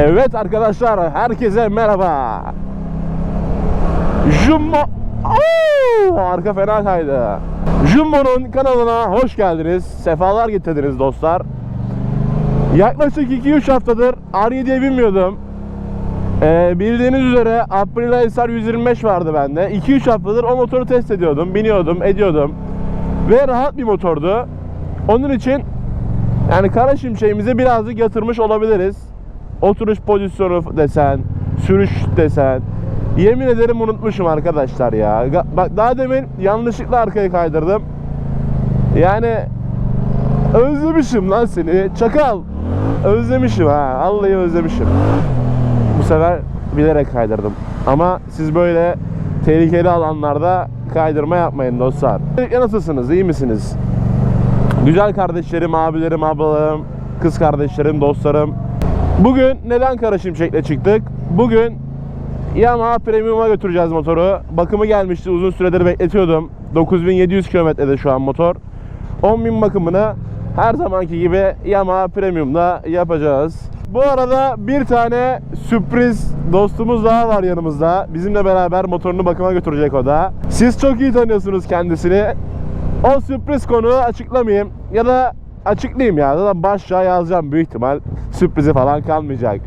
Evet arkadaşlar, herkese merhaba. Jumbo... Oo, arka fena kaydı. Jumbo'nun kanalına hoş geldiniz. Sefalar getirdiniz dostlar. Yaklaşık 2-3 haftadır R7'ye binmiyordum. Ee, bildiğiniz üzere Aprilia SR 125 vardı bende. 2-3 haftadır o motoru test ediyordum, biniyordum, ediyordum. Ve rahat bir motordu. Onun için yani kara şimşeğimize birazcık yatırmış olabiliriz. Oturuş pozisyonu desen, sürüş desen. Yemin ederim unutmuşum arkadaşlar ya. Bak daha demin yanlışlıkla arkaya kaydırdım. Yani özlemişim lan seni. Çakal. Özlemişim ha. Vallahi özlemişim. Bu sefer bilerek kaydırdım. Ama siz böyle tehlikeli alanlarda kaydırma yapmayın dostlar. Ya Nasılsınız? İyi misiniz? Güzel kardeşlerim, abilerim, ablalarım, kız kardeşlerim, dostlarım. Bugün neden Kara Şimşek'le çıktık? Bugün Yamaha Premium'a götüreceğiz motoru. Bakımı gelmişti. Uzun süredir bekletiyordum. 9700 kilometrede şu an motor. 10.000 bakımını her zamanki gibi Yamaha Premium'da yapacağız. Bu arada bir tane sürpriz dostumuz daha var yanımızda. Bizimle beraber motorunu bakıma götürecek o da. Siz çok iyi tanıyorsunuz kendisini. O sürpriz konuğu açıklamayayım ya da açıklayayım ya. Zaten başlığa yazacağım büyük ihtimal. Sürprizi falan kalmayacak.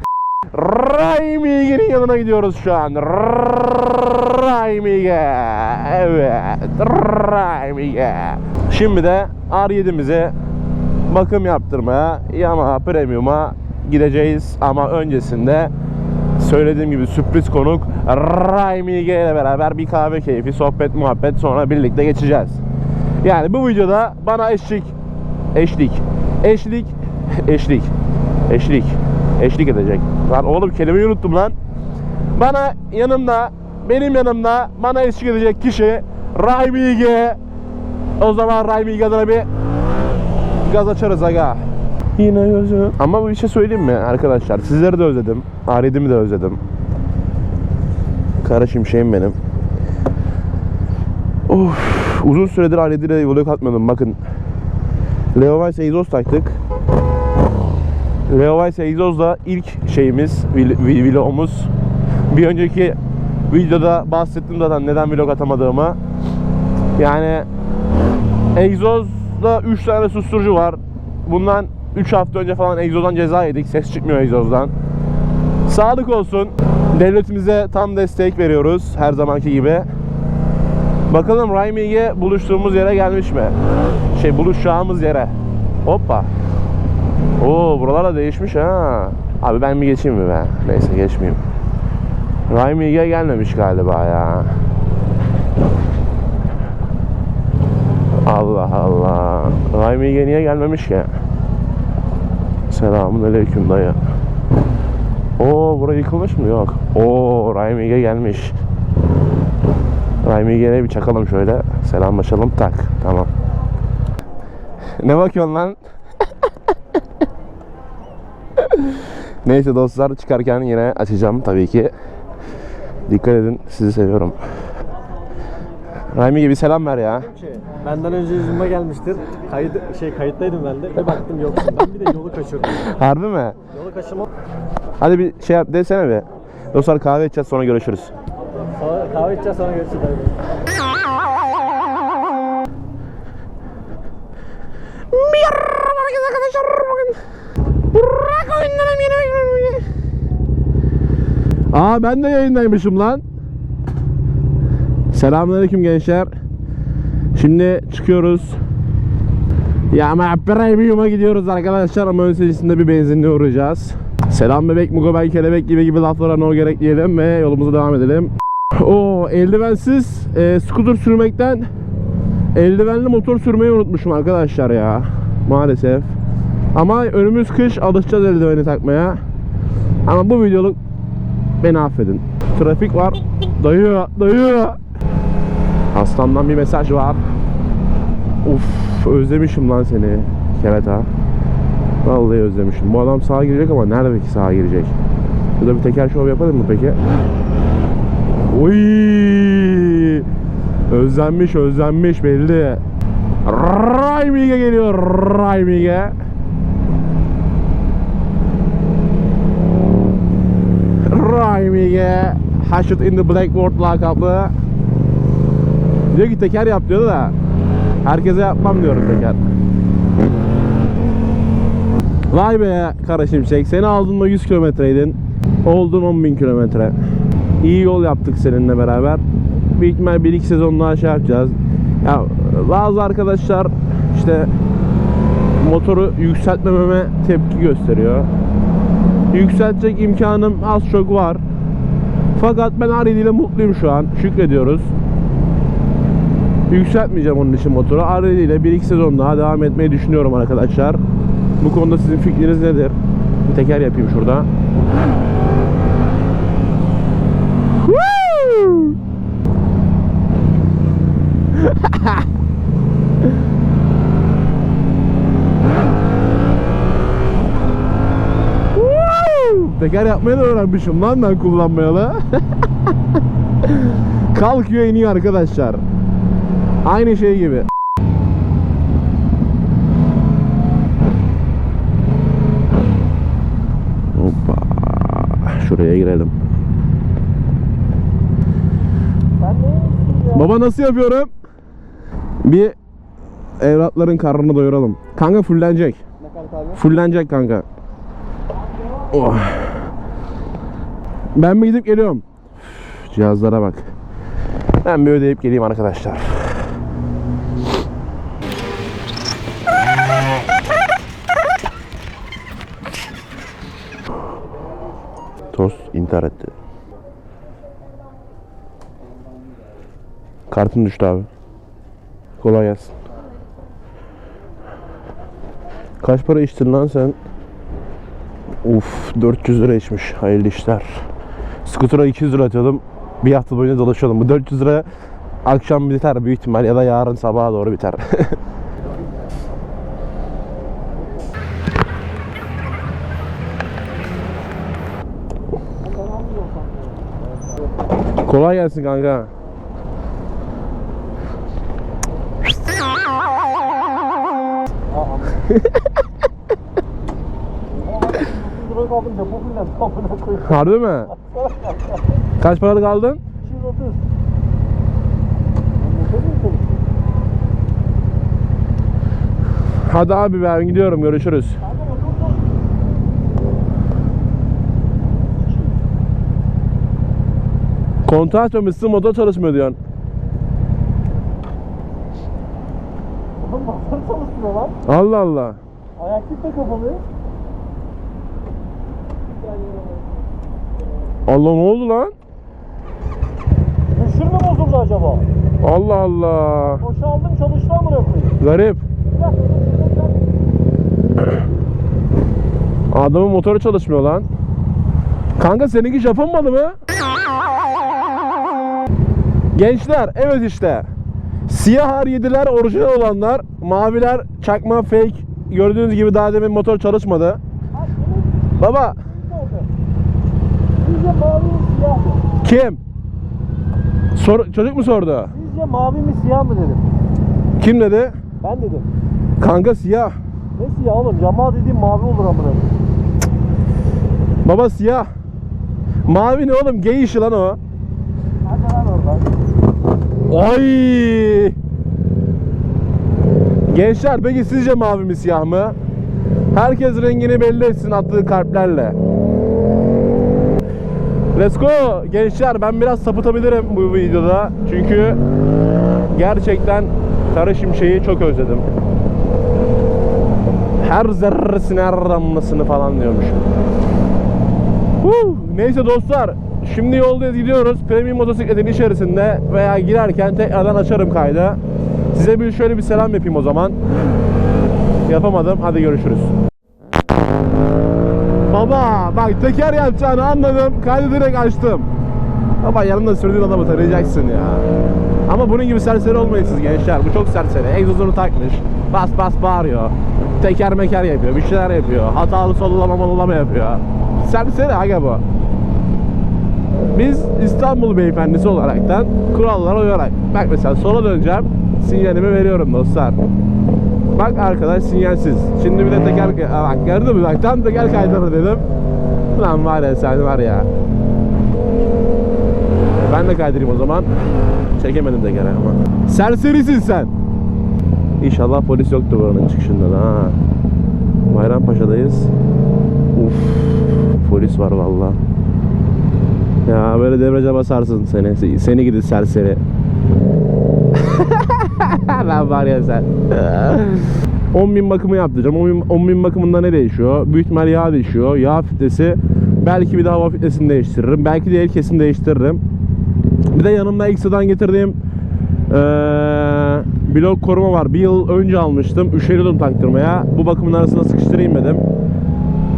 Raimige'nin yanına gidiyoruz şu an. Raimige. Evet. Raimige. Şimdi de R7'mize bakım yaptırmaya Yamaha Premium'a gideceğiz. Ama öncesinde söylediğim gibi sürpriz konuk Raimige ile beraber bir kahve keyfi, sohbet, muhabbet sonra birlikte geçeceğiz. Yani bu videoda bana eşlik, eşlik, eşlik, eşlik, eşlik, eşlik edecek. Lan oğlum kelimeyi unuttum lan. Bana yanımda, benim yanımda bana eşlik edecek kişi Raimige. O zaman Raimige adına bir gaz açarız aga. Yine gözü. Ama bir şey söyleyeyim mi arkadaşlar? Sizleri de özledim. R7'mi de özledim. Kara şimşeğim benim. Of, uzun süredir R7 ile vlog atmıyordum. Bakın. Leo Weiss egzoz taktık. Leo Weiss egzozla ilk şeyimiz, vlogumuz. Bir önceki videoda bahsettim zaten neden vlog atamadığımı. Yani egzozda 3 tane susturucu var. Bundan 3 hafta önce falan egzozdan ceza yedik. Ses çıkmıyor egzozdan. Sağlık olsun. Devletimize tam destek veriyoruz her zamanki gibi. Bakalım Raimige buluştuğumuz yere gelmiş mi? Şey buluşacağımız yere. Hoppa. Oo buralar da değişmiş ha. Abi ben mi geçeyim mi be? Neyse geçmeyeyim. Raimige gelmemiş galiba ya. Allah Allah. Raimige niye gelmemiş ki? Selamun aleyküm dayı. Oo burası yıkılmış mı? Yok. Oo Raimige gelmiş. Raimige'ye bir çakalım şöyle. Selamlaşalım. Tak. Tamam. Ne bakıyorsun lan? Neyse dostlar çıkarken yine açacağım tabii ki. Dikkat edin. Sizi seviyorum. Raimige bir selam ver ya. Şey, benden önce yüzüme gelmiştir. Kayıt şey kayıttaydım ben de. Bir baktım yoksun. Ben bir de yolu kaçırdım. Harbi mi? Yolu kaçırma. Hadi bir şey yap desene bir. Dostlar kahve içeceğiz sonra görüşürüz. Sonra kahve içeceğiz sonra görüşürüz. Arkadaşlar. Bugün Burak oyunlarım yeni. Aa ben de yayındaymışım lan. Selamünaleyküm gençler. Şimdi çıkıyoruz. Ya Premium'a gidiyoruz arkadaşlar ama öncesinde bir benzinliğe uğrayacağız. Selam bebek, mugo ben kelebek gibi gibi laflara no gerek diyelim ve yolumuza devam edelim. O eldivensiz e, scooter sürmekten Eldivenli motor sürmeyi unutmuşum arkadaşlar ya. Maalesef. Ama önümüz kış alışacağız eldiveni takmaya. Ama bu videoluk beni affedin. Trafik var. Dayı, dayı. Aslandan bir mesaj var. Uf, özlemişim lan seni. Kerata. Vallahi özlemişim. Bu adam sağa girecek ama nerede ki sağa girecek? Burada bir teker şov yapalım mı peki? Oy! Özlenmiş özlenmiş belli. Raimige geliyor Raimige. AMG Hatchet in the Blackboard lakaplı. Diyor ki teker yap diyordu da herkese yapmam diyorum teker. Vay be Kara Şimşek seni aldığında 100 kilometreydin. Oldun 10.000 kilometre. İyi yol yaptık seninle beraber. Büyük ihtimal 1-2 sezon daha şey yapacağız. Ya bazı arkadaşlar işte motoru yükseltmememe tepki gösteriyor. Yükseltecek imkanım az çok var. Fakat ben R7 ile mutluyum şu an. Şükrediyoruz. Yükseltmeyeceğim onun için motoru. R7 ile 1-2 sezon daha devam etmeyi düşünüyorum arkadaşlar. Bu konuda sizin fikriniz nedir? Bir teker yapayım şurada. Woo! Teker yapmayı da öğrenmişim lan ben kullanmayalı. Kalkıyor iniyor arkadaşlar. Aynı şey gibi. Hoppa. Şuraya girelim. Baba nasıl yapıyorum? Bir evlatların karnını doyuralım. Kanka fullenecek. Ne kanka abi? Fullenecek kanka. Oh. Ben mi gidip geliyorum? Cihazlara bak. Ben bir ödeyip geleyim arkadaşlar. Tost intihar etti. Kartın düştü abi. Kolay gelsin. Kaç para içtin lan sen? Uf 400 lira içmiş. Hayırlı işler. Skutura 200 lira atıyordum. Bir hafta boyunca dolaşıyordum. Bu 400 lira akşam biter büyük ihtimal ya da yarın sabaha doğru biter. Kolay gelsin kanka. Lira kaldım depo filan kapına koyuyorum. Harbi mi? Kaç paralık aldın? 230. Motor mu Hadi abi ben gidiyorum görüşürüz. Kontağı açmamışsın motor çalışmıyor diyorsun. Oğlum motor çalışmıyor lan. Allah Allah. Ayaklık da kapalı. Allah ne oldu lan? Düşür mü bozuldu acaba? Allah Allah. Boşaldım çalıştı amına koyayım. Garip. Adamın motoru çalışmıyor lan. Kanka seninki Japon malı mı? Gençler evet işte. Siyah R7'ler orijinal olanlar, maviler çakma fake. Gördüğünüz gibi daha demin motor çalışmadı. Baba Sizce mavi mi siyah mı? kim? Sor, çocuk mu sordu? Sizce mavi mi siyah mı dedim. Kim dedi? Ben dedim. Kanka siyah. Ne siyah oğlum? Yamaha dediğim mavi olur amına. Baba siyah. Mavi ne oğlum? Gay işi lan o. Hadi lan oradan. Ay! Gençler peki sizce mavi mi siyah mı? Herkes rengini belli etsin attığı kalplerle. Let's go! Gençler ben biraz sapıtabilirim bu videoda. Çünkü gerçekten Kara Şimşek'i çok özledim. Her zerresine her falan diyormuşum. Huh, neyse dostlar. Şimdi yoldayız gidiyoruz. Premium motosikletin içerisinde veya girerken tekrardan açarım kaydı. Size bir şöyle bir selam yapayım o zaman. Yapamadım. Hadi görüşürüz. Baba bak teker yapacağını anladım. Kaydı direkt açtım. Baba yanımda sürdüğün adamı tanıyacaksın ya. Ama bunun gibi serseri olmayın siz gençler. Bu çok serseri. Egzozunu takmış. Bas bas bağırıyor. Teker meker yapıyor. Bir şeyler yapıyor. Hatalı solulama molulama yapıyor. Serseri aga bu. Biz İstanbul beyefendisi olaraktan kurallara uyarak. Bak mesela sola döneceğim. Sinyalimi veriyorum dostlar. Bak arkadaş sinyalsiz. Şimdi bir de teker... Bak gördün mü? Bak tam teker kaydırı dedim. Lan var ya sen var ya. Ben de kaydırayım o zaman. Çekemedim de gene ama. Serserisin sen. İnşallah polis yoktu buranın çıkışında da ha. Bayrampaşa'dayız. Uf, polis var valla. Ya böyle debriyaja basarsın seni. Seni gidi serseri. ben var ya sen. 10 bin bakımı yaptıracağım. 10 bin, 10 bin bakımında ne değişiyor? Büyük ihtimal yağ değişiyor. Yağ filtresi. Belki bir de hava filtresini değiştiririm. Belki de el kesini değiştiririm. Bir de yanımda X'den getirdiğim eee blok koruma var. Bir yıl önce almıştım. Üşeniyordum taktırmaya. Bu bakımın arasına sıkıştırayım dedim.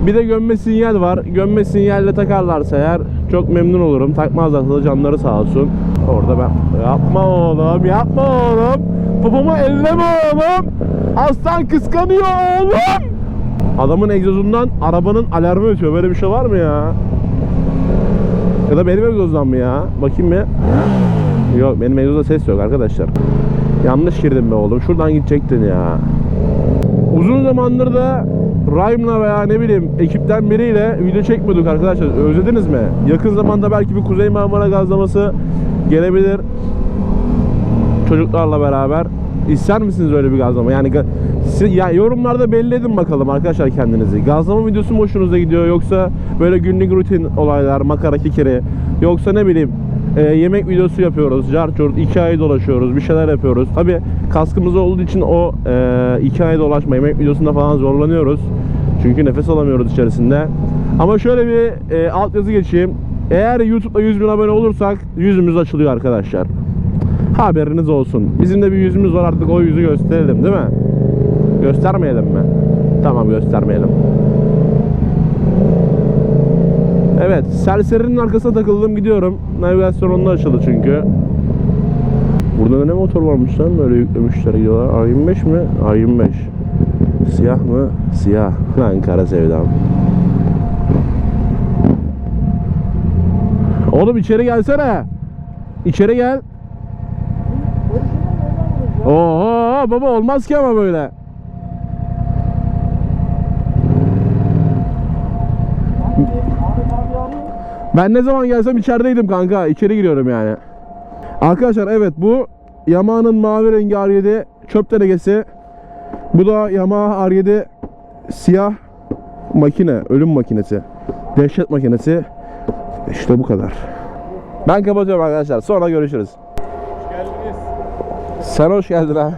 Bir de gömme sinyal var. Gömme sinyalle takarlarsa eğer çok memnun olurum. Takmazlarsa da canları sağ olsun. Orada ben yapma oğlum yapma oğlum. Popomu elleme oğlum. Aslan kıskanıyor oğlum. Adamın egzozundan arabanın alarmı ötüyor. Böyle bir şey var mı ya? Ya da benim egzozdan mı ya? Bakayım bir. Yok benim egzozda ses yok arkadaşlar. Yanlış girdim be oğlum. Şuradan gidecektin ya. Uzun zamandır da Rhyme'la veya ne bileyim ekipten biriyle video çekmiyorduk arkadaşlar. Özlediniz mi? Yakın zamanda belki bir Kuzey Marmara gazlaması gelebilir. Çocuklarla beraber. İster misiniz öyle bir gazlama? Yani ya yorumlarda belli edin bakalım arkadaşlar kendinizi. Gazlama videosu mu hoşunuza gidiyor yoksa böyle günlük rutin olaylar, makara kikiri yoksa ne bileyim e, yemek videosu yapıyoruz. Carçurt, iki ay dolaşıyoruz, bir şeyler yapıyoruz. Tabi kaskımız olduğu için o e, iki ay dolaşma, yemek videosunda falan zorlanıyoruz. Çünkü nefes alamıyoruz içerisinde. Ama şöyle bir e, altyazı geçeyim. Eğer YouTube'da 100 bin abone olursak yüzümüz açılıyor arkadaşlar. Haberiniz olsun. Bizim de bir yüzümüz var artık o yüzü gösterelim değil mi? Göstermeyelim mi? Tamam göstermeyelim. Evet, serserinin arkasına takıldım gidiyorum. Navigasyon onda açıldı çünkü. Burada da ne motor varmış lan böyle yüklemişler gidiyorlar. A25 mi? A25. Siyah mı? Siyah. Lan kara sevdam. Oğlum içeri gelsene. İçeri gel. Oho baba olmaz ki ama böyle. Ben ne zaman gelsem içerideydim kanka. İçeri giriyorum yani. Arkadaşlar evet bu Yamaha'nın mavi rengi R7 çöp tenekesi. Bu da Yamaha R7 siyah makine, ölüm makinesi. Dehşet makinesi. İşte bu kadar. Ben kapatıyorum arkadaşlar. Sonra görüşürüz. Geldiniz. Sen hoş geldin ha.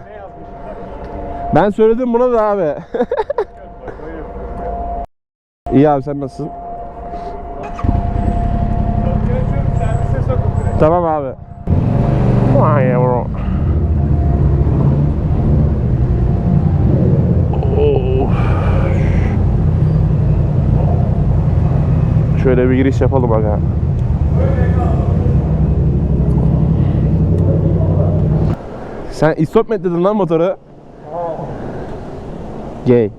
Ben söyledim buna da abi. İyi abi sen nasılsın? Tamam abi. Vay yavrum. Şöyle bir giriş yapalım aga. Sen istop mu ettirdin lan motoru? Gay.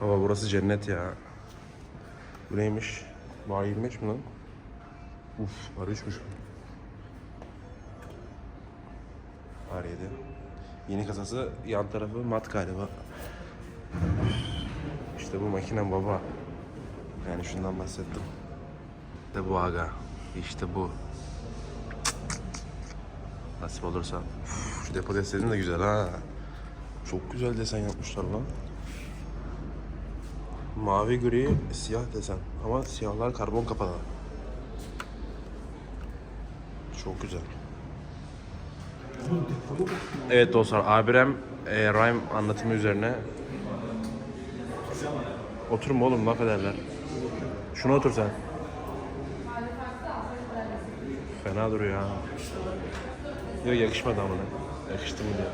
Baba burası cennet ya. Bu neymiş? Bu A25 mi lan? Uf, R3'müş. R7. Yeni kasası yan tarafı mat galiba. İşte bu makinem baba. Yani şundan bahsettim. De bu aga. İşte bu. Nasip olursa. Şu depo desteğin de güzel ha. Çok güzel desen yapmışlar lan. Mavi gri siyah desen ama siyahlar karbon kapalı. Çok güzel. Evet dostlar Abirem e, Rhyme anlatımı üzerine Oturma oğlum laf ederler. Şuna otur sen. Fena duruyor ha. Yok yakışmadı amına. Yakıştı mı diyor.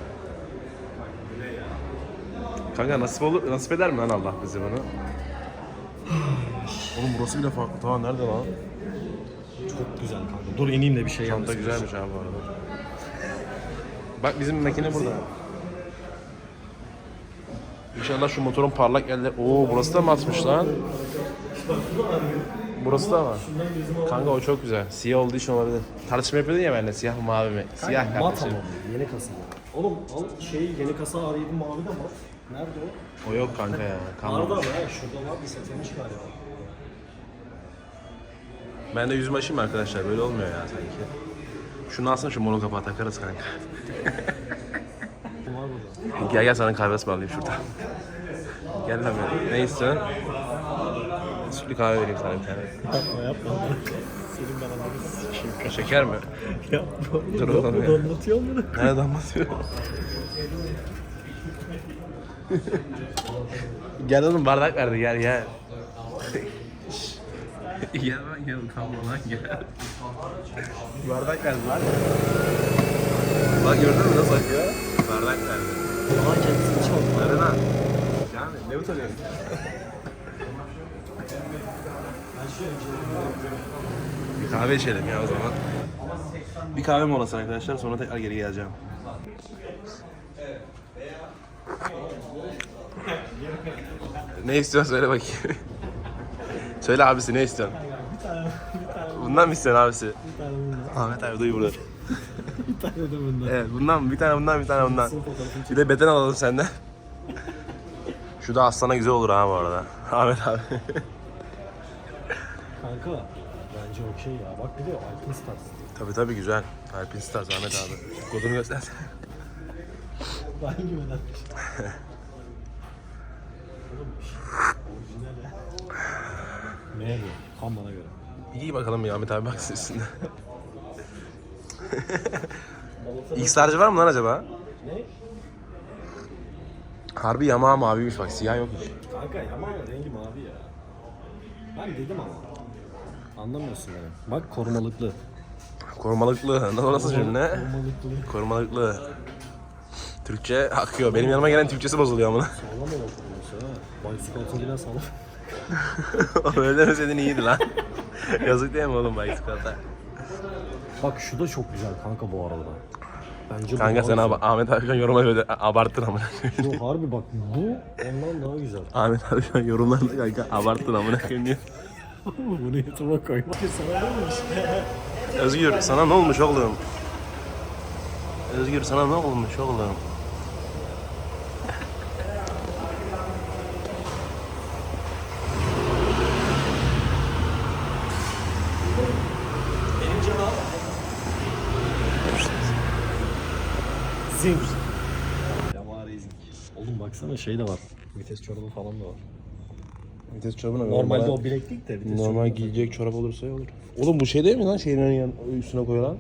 Kanka nasip olur, nasip eder mi lan Allah bize bunu? Oğlum burası bile farklı. Tamam nerede lan? Çok güzel kanka. Dur ineyim de bir şey Çanta yapmasın. güzelmiş abi bu arada. Bak bizim makine burada. İnşallah şu motorun parlak yerleri... Oo burası da mı atmış lan? Burası da var. Kanka o çok güzel. Siyah olduğu için olabilir. Tartışma yapıyordun ya benimle siyah mı mavi mi? Siyah Mat kardeşim. ama bu, yeni kasa. Oğlum al şey yeni kasa R7 mavi de var. Nerede o? O yok kanka ya. Vardı Kalmadı. ama ha. Şurada var bir satılmış galiba. Ben de yüzümü açayım arkadaşlar. Böyle olmuyor ya sanki. Şunu alsana şu mono kapağı takarız kanka. Gel gel sana kahve ısmarlayayım şurada. Gel lan be. Ne istiyorsun? Sütlü kahve vereyim sana bir tane. Yapma yapma. Senin ben anlamı Şeker mi? Yapma. Dur oğlum ya. Donlatıyor mu? Nereden basıyor? gel oğlum bardak verdi gel gel. gel lan gel tamam lan gel. Bardak verdi lan. Bak gördün mü nasıl akıyor? Bardak. Ulan kendisini çaldı. Nerede lan? Yani ne utanıyorsun? Bir kahve içelim ya o zaman. Bir kahve molası arkadaşlar sonra tekrar geri geleceğim. ne istiyorsun söyle bakayım. söyle abisi ne istiyorsun? Bundan mı istiyorsun abisi? Bir tane bundan. Ahmet abi duy burada. Bir tane de bundan. Evet bundan bir tane bundan bir tane bundan. Bir de beden alalım senden. Şu da aslana güzel olur ha bu arada. Ahmet abi. Kanka bence okey ya. Bak bir de Alpin Stars. tabi tabi güzel. Alpin Stars Ahmet abi. Şu kodunu göstersene. Hangi modelmiş? Oğlum orijinal ya. Ne bu? Tam bana göre. İyi bakalım ya Ahmet abi bak üstünde. X-Large var mı lan acaba? Ne? Harbi yamağı maviymiş bak siyah yokmuş. Kanka yaman rengi mavi ya. Ben dedim ama. Anlamıyorsun beni. Bak korumalıklı. Korumalıklı. Nasıl cümle? Korumalıklı. Korumalıklı. Türkçe akıyor. Benim yanıma gelen Türkçesi bozuluyor ama. Sağlam olan koruması ha. Bicycle'ınkinden sağlam. Öyle demeseydin iyiydi lan. Yazık değil mi oğlum bak çikolata? Bak şu da çok güzel kanka bu arada. Bence Kanka sen ab- Ahmet abi şu an yoruma böyle abarttın ama. güzel. Yo harbi bak bu ondan daha güzel. Ahmet abi şu an yorumlarda kanka abarttın amına koyayım diyor. Bunu YouTube'a koy. Bak sana ne olmuş? Özgür sana ne olmuş oğlum? Özgür sana ne olmuş oğlum? Benim canım. Zing. Yamaha Racing. Oğlum baksana şey de var. Vites çorabı falan da var. Vites çorabına Normalde o bileklik de vites Normal çorabı. giyecek çorap olursa iyi olur. Oğlum bu şey değil mi lan şeyin ön yan üstüne koyulan?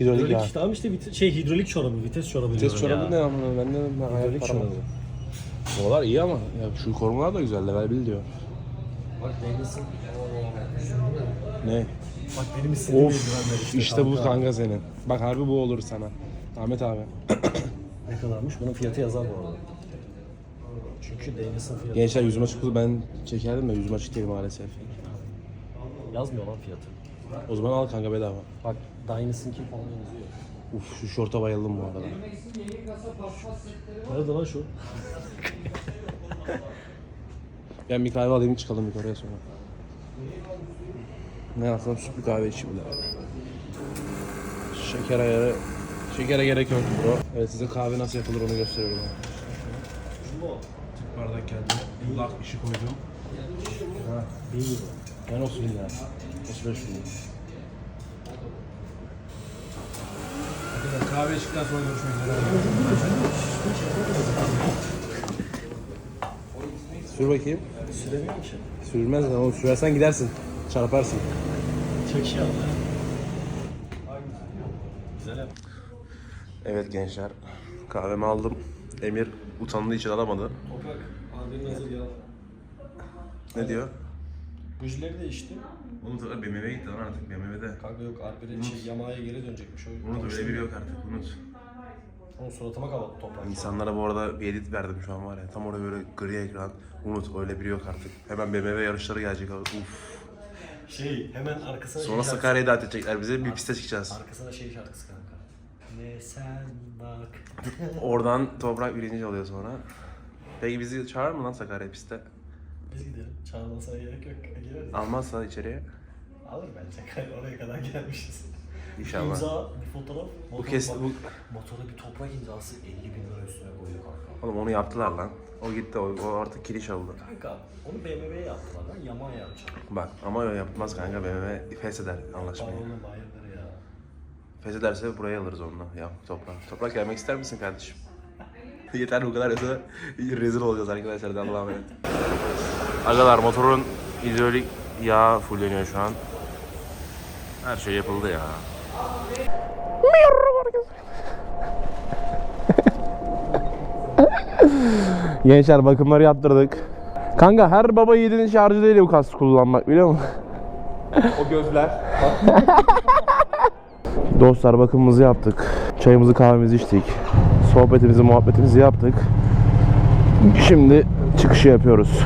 Hidrolik ya. Hidrolik işte abi işte şey hidrolik çorabı, vites çorabı Vites diyorum çorabı ya. ne amına ben de ben Hidrolik çorabı. Buralar iyi ama ya şu korumalar da güzel level 1 diyor. Bak Davidson. Ne? Bak benim istediğim Of işte. işte bu kanka senin. Bak harbi bu olur sana. Ahmet abi. Ne kadarmış? Bunun fiyatı yazar bu arada. Çünkü Davidson fiyatı Gençler yüzüm açık ben çekerdim de yüzüm açık değil maalesef. yazmıyor lan fiyatı. O zaman al kanka bedava. Bak Dynason'ki falan yazıyor. Uf şu şorta bayıldım bu arada. Nerede lan şu? Ben bir kahve alayım çıkalım yukarıya sonra. Ne yapsam sütlü kahve içeyim de. Şeker ayarı. Şekere gerek yok bro. Evet size kahve nasıl yapılır onu gösteriyorum. Şu mu? Tüp bardak geldi. Lak işi koydum. Ha. Bin euro. Ben olsun ya. 35 lira. Arkadaşlar kahve içtikten sonra görüşmek üzere. Sür bakayım. Süremiyorum ki. Sürmez lan oğlum. Sürersen gidersin. Çarparsın. Çok iyi ama. Güzel yap. Evet gençler. Kahvemi aldım. Emir utandığı için alamadı. Ne diyor? Bujileri değişti. Unut öyle BMW'ye gitti lan artık BMW'de. Kanka yok Alper'e şey Yamaha'ya geri dönecekmiş. O Unut öyle biri yok artık unut. Onun suratıma kapattı toprak. İnsanlara bu arada bir edit verdim şu an var ya. Tam orada böyle gri ekran. Unut öyle biri yok artık. Hemen BMW yarışları gelecek abi. Uf. Şey hemen arkasına Sonra şey Sakarya'ya davet edecekler bize. Bir piste çıkacağız. Arkasına şey şarkısı kanka. Ne sen bak. Oradan toprak birinci oluyor sonra. Peki bizi çağırır mı lan Sakarya piste? Biz gidelim. Çağırmasına gerek yok. Gireriz. Almazsa içeriye. Alır bence. Kay- Oraya kadar gelmişiz. İnşallah. İmza, bir fotoğraf. Bu kes bu Motora bir toprak imzası 50 bin lira üstüne koydu kanka. Oğlum onu yaptılar lan. O gitti o, o artık kiriş oldu. Kanka onu BMW'ye yaptılar lan. Yaman yapacak. Bak ama öyle yapmaz kanka BMW fesheder anlaşmayı. Oğlum hayırdır ya. Feshederse buraya alırız onunla. Ya toprak. Toprak gelmek ister misin kardeşim? Yeter bu kadar yoksa rezil olacağız arkadaşlar. Hadi Allah'a emanet. Agalar motorun hidrolik yağı fulleniyor şu an. Her şey yapıldı ya. Gençler bakımları yaptırdık. Kanka her baba yiğidin şarjı değil bu kaskı kullanmak biliyor musun? O gözler. Dostlar bakımımızı yaptık. Çayımızı kahvemizi içtik. Sohbetimizi muhabbetimizi yaptık. Şimdi çıkışı yapıyoruz.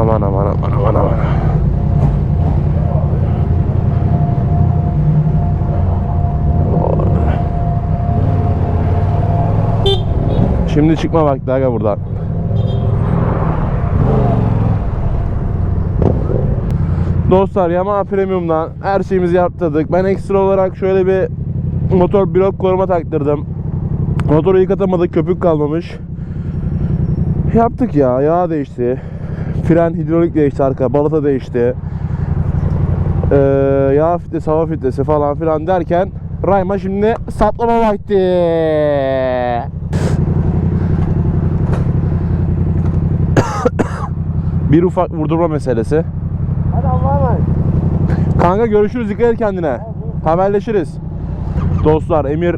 Aman aman aman aman aman. Şimdi çıkma vakti aga buradan. Dostlar Yamaha Premium'dan her şeyimizi yaptırdık. Ben ekstra olarak şöyle bir motor blok koruma taktırdım. Motoru yıkatamadık, köpük kalmamış. Yaptık ya, yağ değişti. Fren, hidrolik değişti arka, balata değişti. Ee, yağ filtresi, hava filtresi falan filan derken Rayma şimdi saplama vakti. bir ufak vurdurma meselesi. Hadi Allah'a. Kanka görüşürüz dikkat et kendine. Haberleşiriz. Dostlar Emir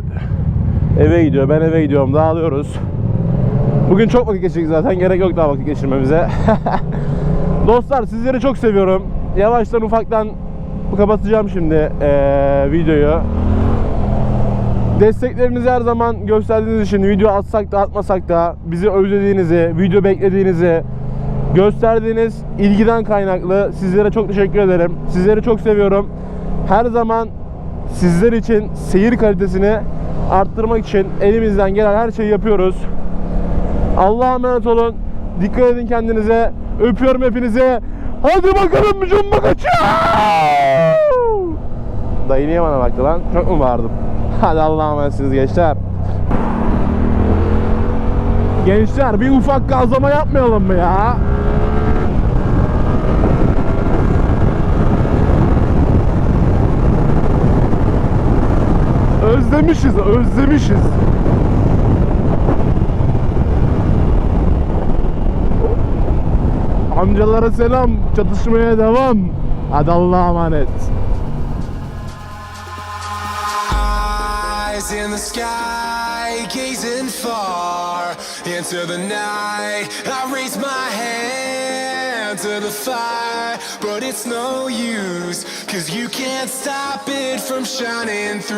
eve gidiyor. Ben eve gidiyorum. Dağılıyoruz. Bugün çok vakit geçirdik zaten. Gerek yok daha vakit geçirmemize. Dostlar sizleri çok seviyorum. Yavaştan ufaktan kapatacağım şimdi eee, videoyu. Desteklerinizi her zaman gösterdiğiniz için video atsak da atmasak da bizi özlediğinizi, video beklediğinizi gösterdiğiniz ilgiden kaynaklı sizlere çok teşekkür ederim. Sizleri çok seviyorum. Her zaman sizler için seyir kalitesini arttırmak için elimizden gelen her şeyi yapıyoruz. Allah'a emanet olun. Dikkat edin kendinize. Öpüyorum hepinize. Hadi bakalım cumba kaçıyor. Dayı niye bana baktı lan? Çok mu bağırdım? Hadi Allah'a emanetsiniz gençler. Gençler bir ufak gazlama yapmayalım mı ya? Özlemişiz, özlemişiz. Amcalara selam, çatışmaya devam. Hadi Allah'a emanet. eyes in the sky, gazing far into the night. I raise my hand to the fire, but it's no use, cause you can't stop it from shining through.